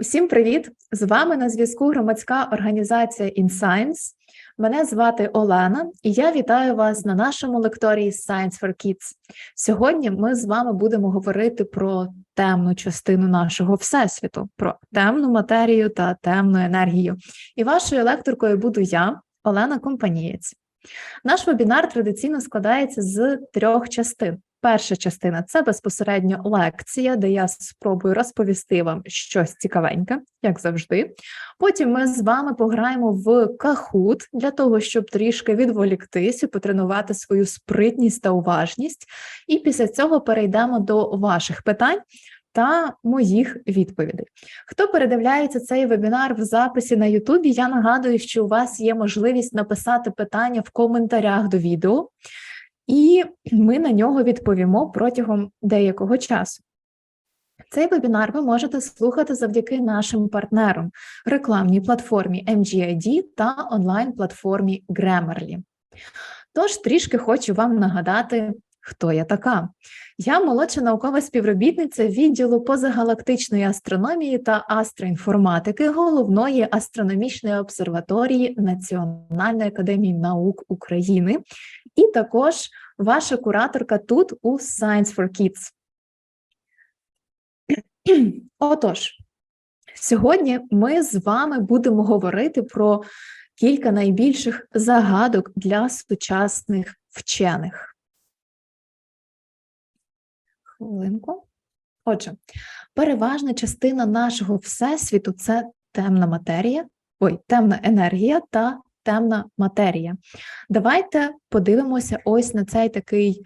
Усім привіт! З вами на зв'язку громадська організація InScience. Мене звати Олена, і я вітаю вас на нашому лекторії Science for Kids. Сьогодні ми з вами будемо говорити про темну частину нашого всесвіту, про темну матерію та темну енергію. І вашою лекторкою буду я, Олена Компанієць. Наш вебінар традиційно складається з трьох частин. Перша частина це безпосередньо лекція, де я спробую розповісти вам щось цікавеньке, як завжди. Потім ми з вами пограємо в кахут для того, щоб трішки відволіктись і потренувати свою спритність та уважність. І після цього перейдемо до ваших питань. Та моїх відповідей. Хто передивляється цей вебінар в записі на Ютубі? Я нагадую, що у вас є можливість написати питання в коментарях до відео і ми на нього відповімо протягом деякого часу. Цей вебінар ви можете слухати завдяки нашим партнерам, рекламній платформі MGID та онлайн-платформі Grammarly. Тож трішки хочу вам нагадати, хто я така. Я молодша наукова співробітниця відділу позагалактичної астрономії та астроінформатики головної астрономічної обсерваторії Національної академії наук України, і також ваша кураторка тут у Science for Kids. Отож, сьогодні ми з вами будемо говорити про кілька найбільших загадок для сучасних вчених. Хвилинку. Отже, переважна частина нашого всесвіту це темна матерія, ой, темна енергія та темна матерія. Давайте подивимося ось на цей такий,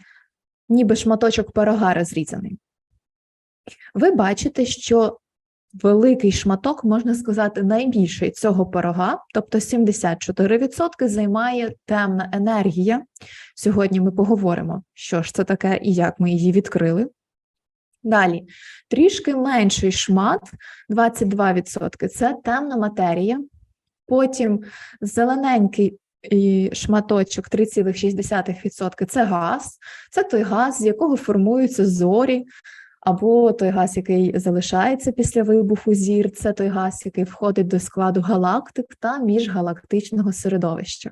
ніби шматочок пирога розрізаний. Ви бачите, що великий шматок, можна сказати, найбільший цього пирога, тобто 74% займає темна енергія. Сьогодні ми поговоримо, що ж це таке і як ми її відкрили. Далі, трішки менший шмат, 22% це темна матерія. Потім зелененький шматочок 3,6% це газ, це той газ, з якого формуються зорі, або той газ, який залишається після вибуху зір, це той газ, який входить до складу галактик та міжгалактичного середовища.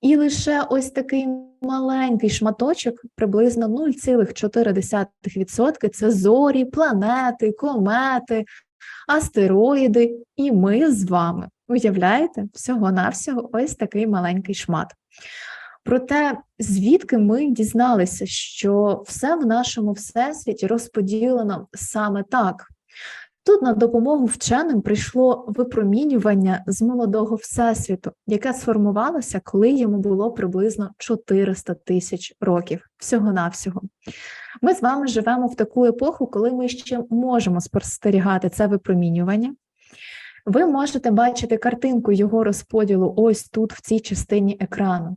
І лише ось такий маленький шматочок, приблизно 0,4% це зорі, планети, комети, астероїди, і ми з вами. Уявляєте, всього-навсього ось такий маленький шмат. Проте, звідки ми дізналися, що все в нашому всесвіті розподілено саме так. Тут на допомогу вченим прийшло випромінювання з молодого всесвіту, яке сформувалося, коли йому було приблизно 400 тисяч років всього-навсього. Ми з вами живемо в таку епоху, коли ми ще можемо спостерігати це випромінювання. Ви можете бачити картинку його розподілу ось тут, в цій частині екрану.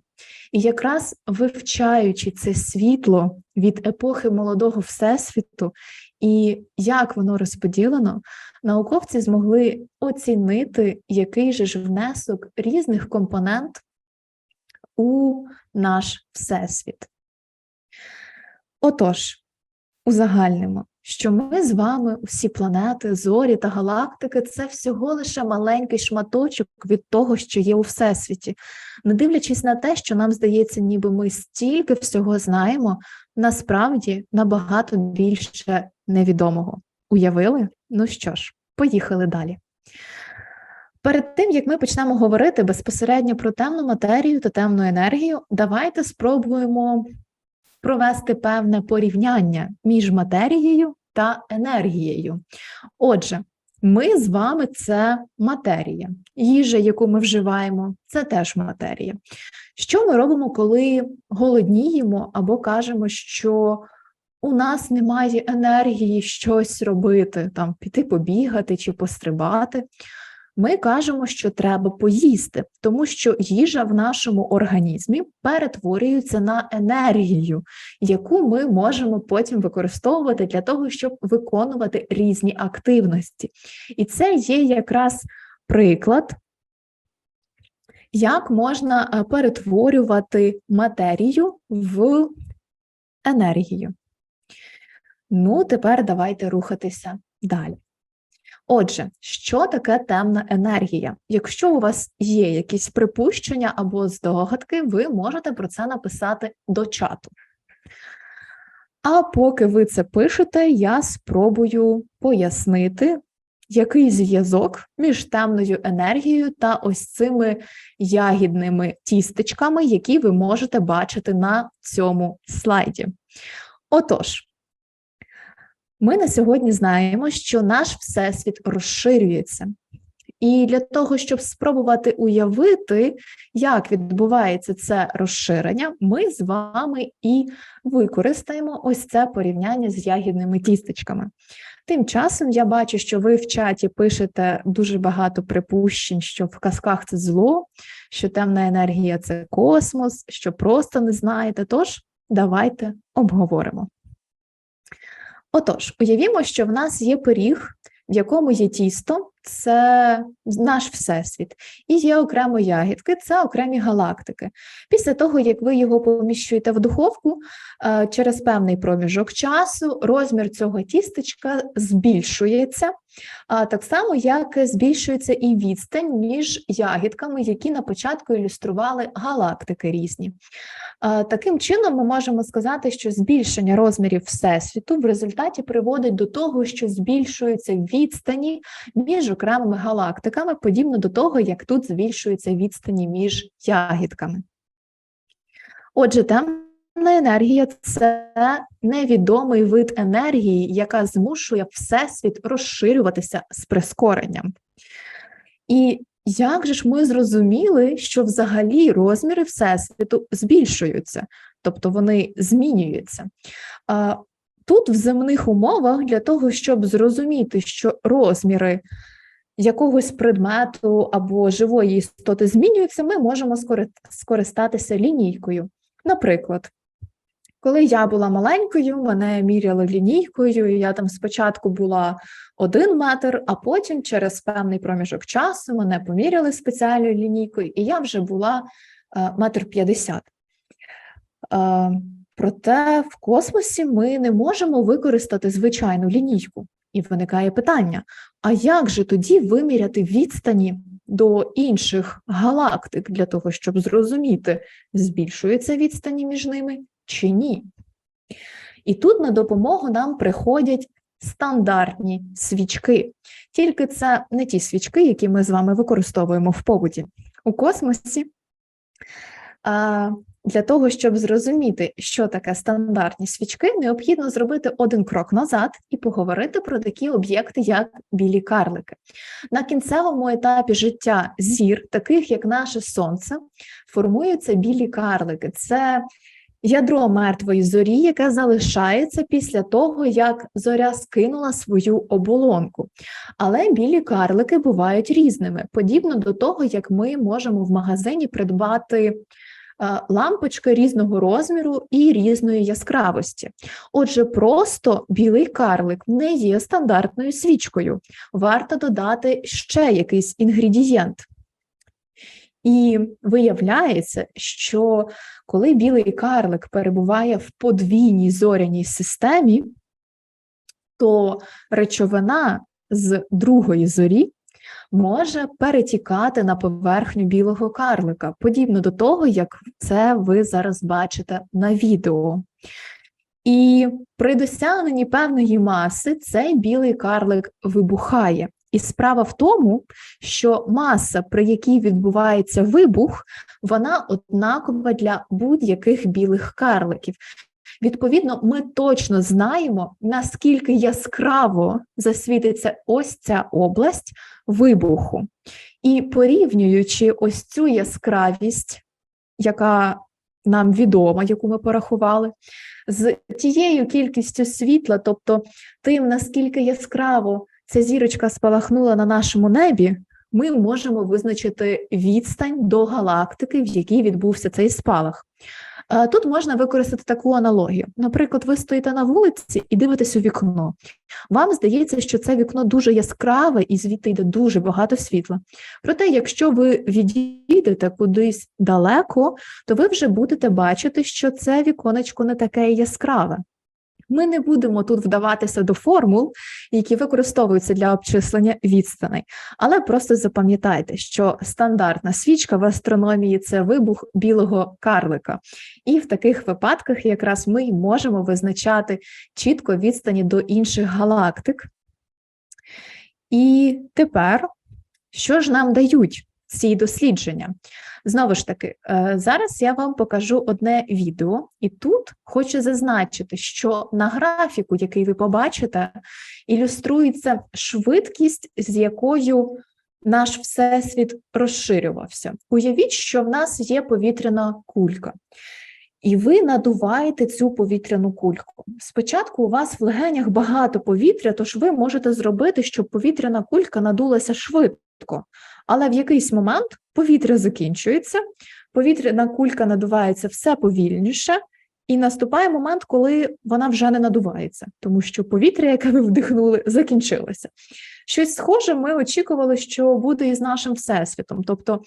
І якраз вивчаючи це світло від епохи молодого всесвіту і як воно розподілено, науковці змогли оцінити, який же ж внесок різних компонент у наш всесвіт. Отож, узагальнимо, що ми з вами, всі планети, зорі та галактики, це всього лише маленький шматочок від того, що є у всесвіті. Не дивлячись на те, що нам здається, ніби ми стільки всього знаємо, насправді набагато більше невідомого. Уявили? Ну що ж, поїхали далі. Перед тим, як ми почнемо говорити безпосередньо про темну матерію та темну енергію, давайте спробуємо провести певне порівняння між матерією та енергією. Отже, ми з вами це матерія, їжа, яку ми вживаємо, це теж матерія. Що ми робимо, коли голодніємо або кажемо, що у нас немає енергії щось робити, там піти побігати чи пострибати? Ми кажемо, що треба поїсти, тому що їжа в нашому організмі перетворюється на енергію, яку ми можемо потім використовувати для того, щоб виконувати різні активності. І це є якраз приклад. Як можна е, перетворювати матерію в енергію? Ну, тепер давайте рухатися далі. Отже, що таке темна енергія? Якщо у вас є якісь припущення або здогадки, ви можете про це написати до чату. А поки ви це пишете, я спробую пояснити, який зв'язок між темною енергією та ось цими ягідними тістечками, які ви можете бачити на цьому слайді. Отож, ми на сьогодні знаємо, що наш всесвіт розширюється. І для того, щоб спробувати уявити, як відбувається це розширення, ми з вами і використаємо ось це порівняння з ягідними тістечками. Тим часом я бачу, що ви в чаті пишете дуже багато припущень, що в казках це зло, що темна енергія це космос, що просто не знаєте. Тож давайте обговоримо. Отож, уявімо, що в нас є пиріг, в якому є тісто, це наш всесвіт, і є окремо ягідки, це окремі галактики. Після того, як ви його поміщуєте в духовку, е, через певний проміжок часу розмір цього тістечка збільшується, так само, як збільшується і відстань між ягідками, які на початку ілюстрували галактики різні. Таким чином, ми можемо сказати, що збільшення розмірів всесвіту в результаті приводить до того, що збільшуються відстані між окремими галактиками, подібно до того, як тут збільшуються відстані між ягідками. Отже, темна енергія це невідомий вид енергії, яка змушує всесвіт розширюватися з прискоренням. І як же ж ми зрозуміли, що взагалі розміри Всесвіту збільшуються, тобто вони змінюються? Тут в земних умовах для того, щоб зрозуміти, що розміри якогось предмету або живої істоти змінюються, ми можемо скористатися лінійкою. Наприклад, коли я була маленькою, мене міряли лінійкою, я там спочатку була один метр, а потім через певний проміжок часу мене поміряли спеціальною лінійкою, і я вже була е, метр п'ятдесят. Е, проте в космосі ми не можемо використати звичайну лінійку. І виникає питання: а як же тоді виміряти відстані до інших галактик для того, щоб зрозуміти, збільшується відстані між ними чи ні? І тут на допомогу нам приходять стандартні свічки. Тільки це не ті свічки, які ми з вами використовуємо в побуті. У космосі для того, щоб зрозуміти, що таке стандартні свічки, необхідно зробити один крок назад і поговорити про такі об'єкти, як білі карлики. На кінцевому етапі життя зір, таких як наше сонце, формуються білі карлики. Це ядро мертвої зорі, яке залишається після того, як зоря скинула свою оболонку. Але білі карлики бувають різними, подібно до того, як ми можемо в магазині придбати. Е, лампочки різного розміру і різної яскравості. Отже, просто білий карлик не є стандартною свічкою. Варто додати ще якийсь інгредієнт. І виявляється, що коли білий карлик перебуває в подвійній зоряній системі, то речовина з другої зорі може перетікати на поверхню білого карлика, подібно до того, як це ви зараз бачите на відео. І при досягненні певної маси цей білий карлик вибухає. І справа в тому, що маса, при якій відбувається вибух, вона однакова для будь-яких білих карликів. Відповідно, ми точно знаємо, наскільки яскраво засвітиться ось ця область вибуху. І порівнюючи ось цю яскравість, яка нам відома, яку ми порахували, з тією кількістю світла, тобто тим, наскільки яскраво ця зірочка спалахнула на нашому небі, ми можемо визначити відстань до галактики, в якій відбувся цей спалах. Тут можна використати таку аналогію. Наприклад, ви стоїте на вулиці і дивитесь у вікно. Вам здається, що це вікно дуже яскраве і звідти йде дуже багато світла. Проте, якщо ви відійдете кудись далеко, то ви вже будете бачити, що це віконечко не таке яскраве. Ми не будемо тут вдаватися до формул, які використовуються для обчислення відстаней, але просто запам'ятайте, що стандартна свічка в астрономії це вибух білого карлика, і в таких випадках якраз ми й можемо визначати чітко відстані до інших галактик. І тепер, що ж нам дають ці дослідження? Знову ж таки, е, зараз я вам покажу одне відео, і тут хочу зазначити, що на графіку, який ви побачите, ілюструється швидкість, з якою наш всесвіт розширювався. Уявіть, що в нас є повітряна кулька. І ви надуваєте цю повітряну кульку. Спочатку у вас в легенях багато повітря, тож ви можете зробити, щоб повітряна кулька надулася швидко. Але в якийсь момент повітря закінчується, повітряна кулька надувається все повільніше, і наступає момент, коли вона вже не надувається, тому що повітря, яке ви вдихнули, закінчилося. Щось схоже, ми очікували, що буде із нашим всесвітом. Тобто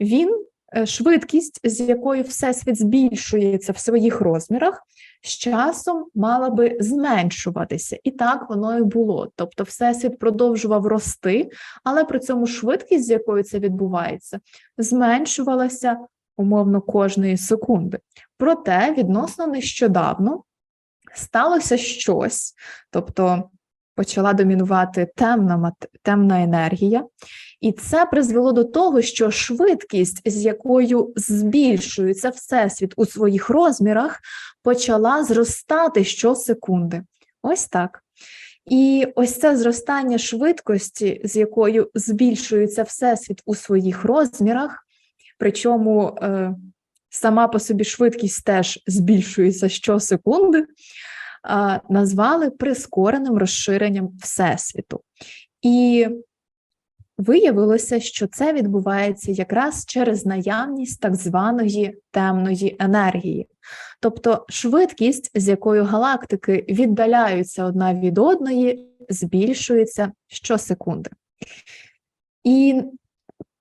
він Е, швидкість, з якою всесвіт збільшується в своїх розмірах, з часом мала би зменшуватися, і так воно і було. Тобто, всесвіт продовжував рости, але при цьому швидкість, з якою це відбувається, зменшувалася умовно кожної секунди. Проте відносно нещодавно сталося щось, тобто почала домінувати темна темна енергія, і це призвело до того, що швидкість, з якою збільшується всесвіт у своїх розмірах, почала зростати щосекунди. Ось так. І ось це зростання швидкості, з якою збільшується всесвіт у своїх розмірах, причому е, сама по собі швидкість теж збільшується щосекунди, назвали прискореним розширенням Всесвіту. І Виявилося, що це відбувається якраз через наявність так званої темної енергії, тобто швидкість, з якою галактики віддаляються одна від одної, збільшується щосекунди. І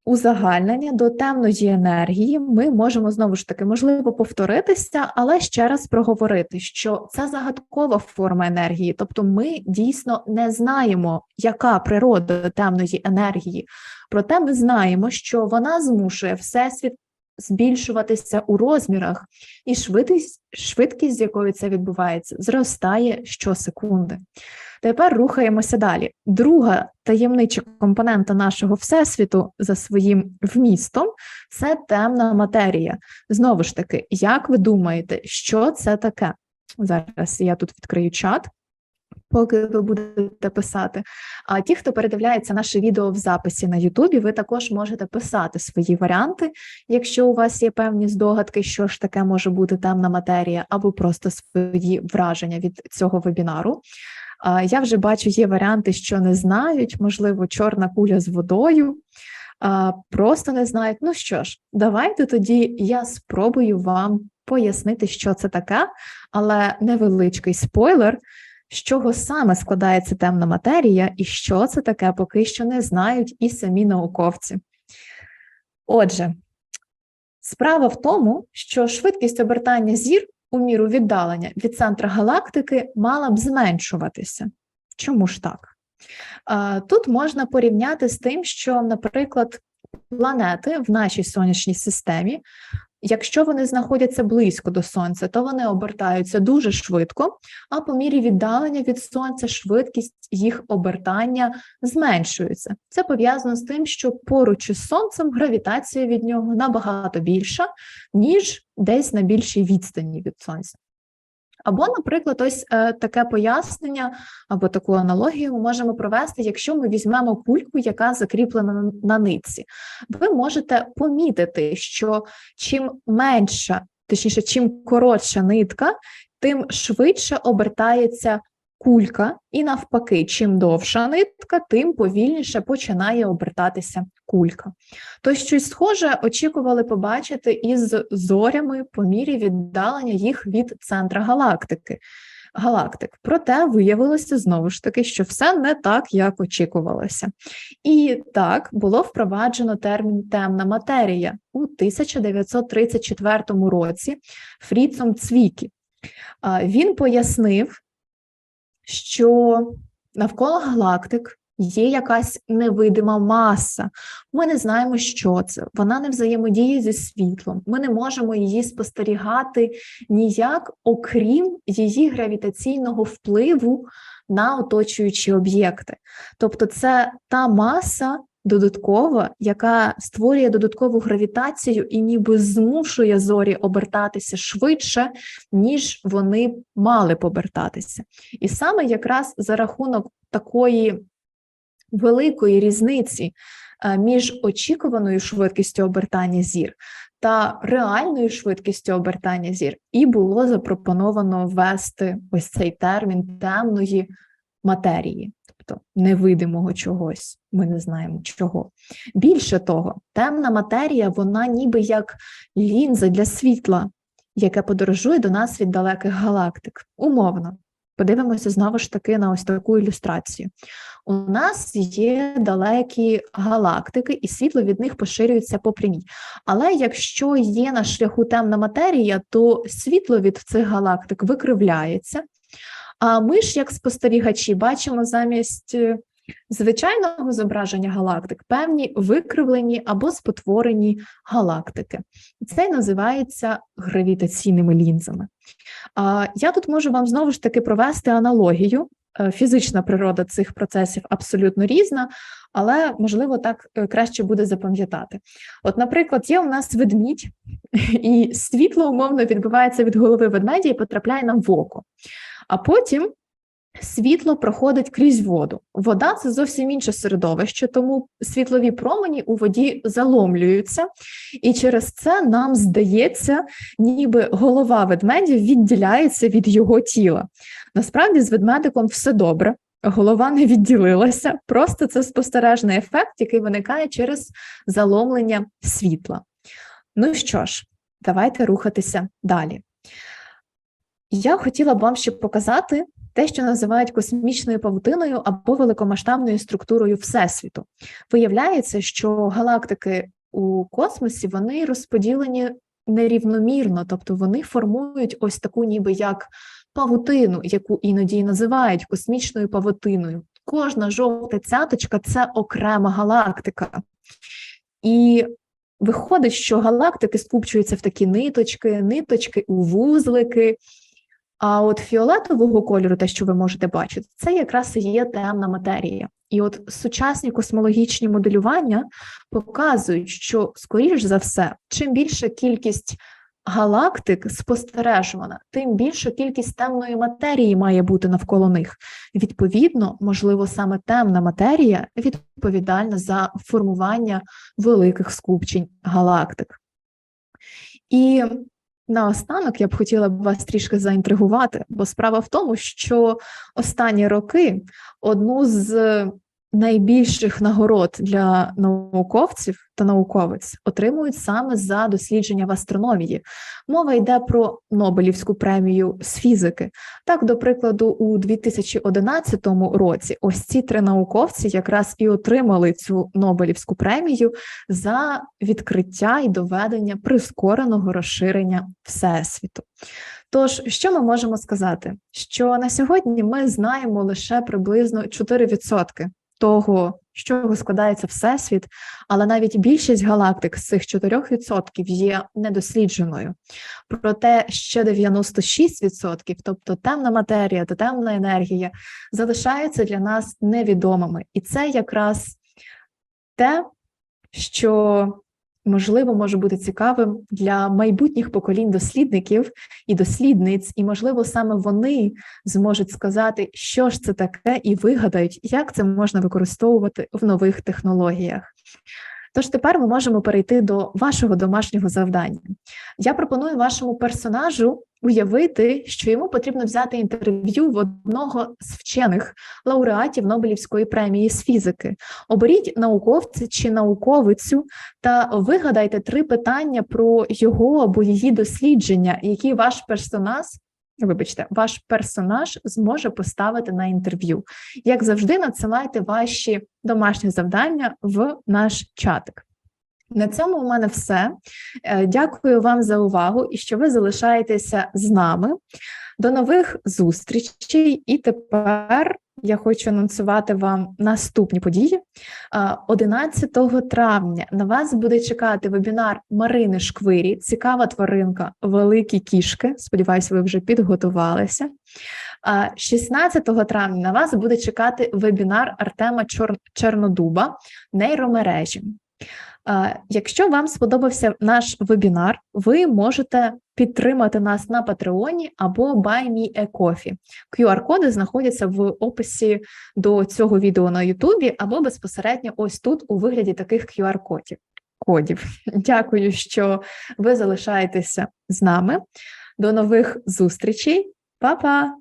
узагальнення до темної енергії ми можемо знову ж таки можливо повторитися, але ще раз проговорити, що це загадкова форма енергії, тобто ми дійсно не знаємо, яка природа темної енергії, проте ми знаємо, що вона змушує всесвіт збільшуватися у розмірах, і швидкість, швидкість, з якою це відбувається, зростає щосекунди. Тепер рухаємося далі. Друга таємнича компонента нашого всесвіту за своїм вмістом це темна матерія. Знову ж таки, як ви думаєте, що це таке? Зараз я тут відкрию чат поки ви будете писати. А ті, хто передивляється наше відео в записі на Ютубі, ви також можете писати свої варіанти, якщо у вас є певні здогадки, що ж таке може бути темна матерія, або просто свої враження від цього вебінару. Я вже бачу, є варіанти, що не знають, можливо, чорна куля з водою. Просто не знають. Ну що ж, давайте тоді я спробую вам пояснити, що це таке, але невеличкий спойлер з чого саме складається темна матерія і що це таке, поки що не знають і самі науковці. Отже, справа в тому, що швидкість обертання зір у міру віддалення від центра галактики мала б зменшуватися. Чому ж так? Тут можна порівняти з тим, що, наприклад, планети в нашій сонячній системі Якщо вони знаходяться близько до сонця, то вони обертаються дуже швидко, а по мірі віддалення від сонця швидкість їх обертання зменшується. Це пов'язано з тим, що поруч із сонцем гравітація від нього набагато більша, ніж десь на більшій відстані від сонця. Або, наприклад, ось е, таке пояснення або таку аналогію ми можемо провести, якщо ми візьмемо кульку, яка закріплена на, нитці. Ви можете помітити, що чим менша, точніше, чим коротша нитка, тим швидше обертається кулька, і навпаки, чим довша нитка, тим повільніше починає обертатися кулька. То щось схоже очікували побачити із зорями по мірі віддалення їх від центра галактики. Галактик, проте виявилося знову ж таки, що все не так, як очікувалося. І так було впроваджено термін темна матерія у 1934 році Фріцом Цвікі. Він пояснив, що навколо галактик є якась невидима маса. Ми не знаємо, що це. Вона не взаємодіє зі світлом. Ми не можемо її спостерігати ніяк, окрім її гравітаційного впливу на оточуючі об'єкти. Тобто, це та маса. Додаткова, яка створює додаткову гравітацію і ніби змушує зорі обертатися швидше, ніж вони мали б обертатися. І саме якраз за рахунок такої великої різниці е, між очікуваною швидкістю обертання зір та реальною швидкістю обертання зір, і було запропоновано ввести ось цей термін темної матерії, тобто невидимого чогось. Ми не знаємо чого. Більше того, темна матерія, вона ніби як лінза для світла, яке подорожує до нас від далеких галактик. Умовно. Подивимося знову ж таки на ось таку ілюстрацію. У нас є далекі галактики, і світло від них поширюється по прямій. Але якщо є на шляху темна матерія, то світло від цих галактик викривляється. А ми ж, як спостерігачі, бачимо замість е, звичайного зображення галактик певні викривлені або спотворені галактики. Це називається гравітаційними лінзами. Я тут можу вам знову ж таки провести аналогію. Е, фізична природа цих процесів абсолютно різна, але можливо так е, краще буде запам'ятати. От, наприклад, є у нас ведмідь, і світло умовно відбувається від голови ведмедя і потрапляє нам в око. А потім світло проходить крізь воду. Вода це зовсім інше середовище, тому світлові промені у воді заломлюються, і через це нам здається, ніби голова ведмедя відділяється від його тіла. Насправді з ведмедиком все добре. Голова не відділилася, просто це спостережний ефект, який виникає через заломлення світла. Ну що ж, давайте рухатися далі. Я хотіла б вам ще показати те, що називають космічною павутиною або великомасштабною структурою Всесвіту. Виявляється, що галактики у космосі вони розподілені нерівномірно, тобто вони формують ось таку, ніби як павутину, яку іноді називають космічною павутиною. Кожна жовта цяточка це окрема галактика. І виходить, що галактики скупчуються в такі ниточки, ниточки у вузлики. А от фіолетового кольору, те, що ви можете бачити, це якраз і є темна матерія. І от сучасні космологічні моделювання показують, що, скоріш за все, чим більша кількість галактик спостережувана, тим більша кількість темної матерії має бути навколо них. Відповідно, можливо, саме темна матерія відповідальна за формування великих скупчень галактик. І Наостанок я б хотіла б вас трішки заінтригувати, бо справа в тому, що останні роки одну з найбільших нагород для науковців та науковиць отримують саме за дослідження в астрономії. Мова йде про Нобелівську премію з фізики. Так, до прикладу, у 2011 році ось ці три науковці якраз і отримали цю Нобелівську премію за відкриття і доведення прискореного розширення всесвіту. Тож, що ми можемо сказати? Що на сьогодні ми знаємо лише приблизно 4% того, з чого складається всесвіт, але навіть більшість галактик з цих 4% є недослідженою. Проте ще 96%, тобто темна матерія та темна енергія, залишаються для нас невідомими. І це якраз те, що можливо, може бути цікавим для майбутніх поколінь дослідників і дослідниць, і, можливо, саме вони зможуть сказати, що ж це таке, і вигадають, як це можна використовувати в нових технологіях. Тож тепер ми можемо перейти до вашого домашнього завдання. Я пропоную вашому персонажу уявити, що йому потрібно взяти інтерв'ю в одного з вчених лауреатів Нобелівської премії з фізики. Оберіть науковця чи науковицю та вигадайте три питання про його або її дослідження, які ваш персонаж. Вибачте, ваш персонаж зможе поставити на інтерв'ю. Як завжди, надсилайте ваші домашні завдання в наш чатик. На цьому у мене все. Е, дякую вам за увагу і що ви залишаєтеся з нами. До нових зустрічей, і тепер я хочу анонсувати вам наступні події. А, 11 травня на вас буде чекати вебінар Марини Шквирі, цікава тваринка, великі кішки. Сподіваюся, ви вже підготувалися. 16 травня на вас буде чекати вебінар Артема Чор... Чернодуба нейромережі. Якщо вам сподобався наш вебінар, ви можете підтримати нас на Патреоні або Buy Me a Coffee. QR-коди знаходяться в описі до цього відео на Ютубі або безпосередньо ось тут у вигляді таких QR-кодів. Кодів. Дякую, що ви залишаєтеся з нами. До нових зустрічей. Па-па!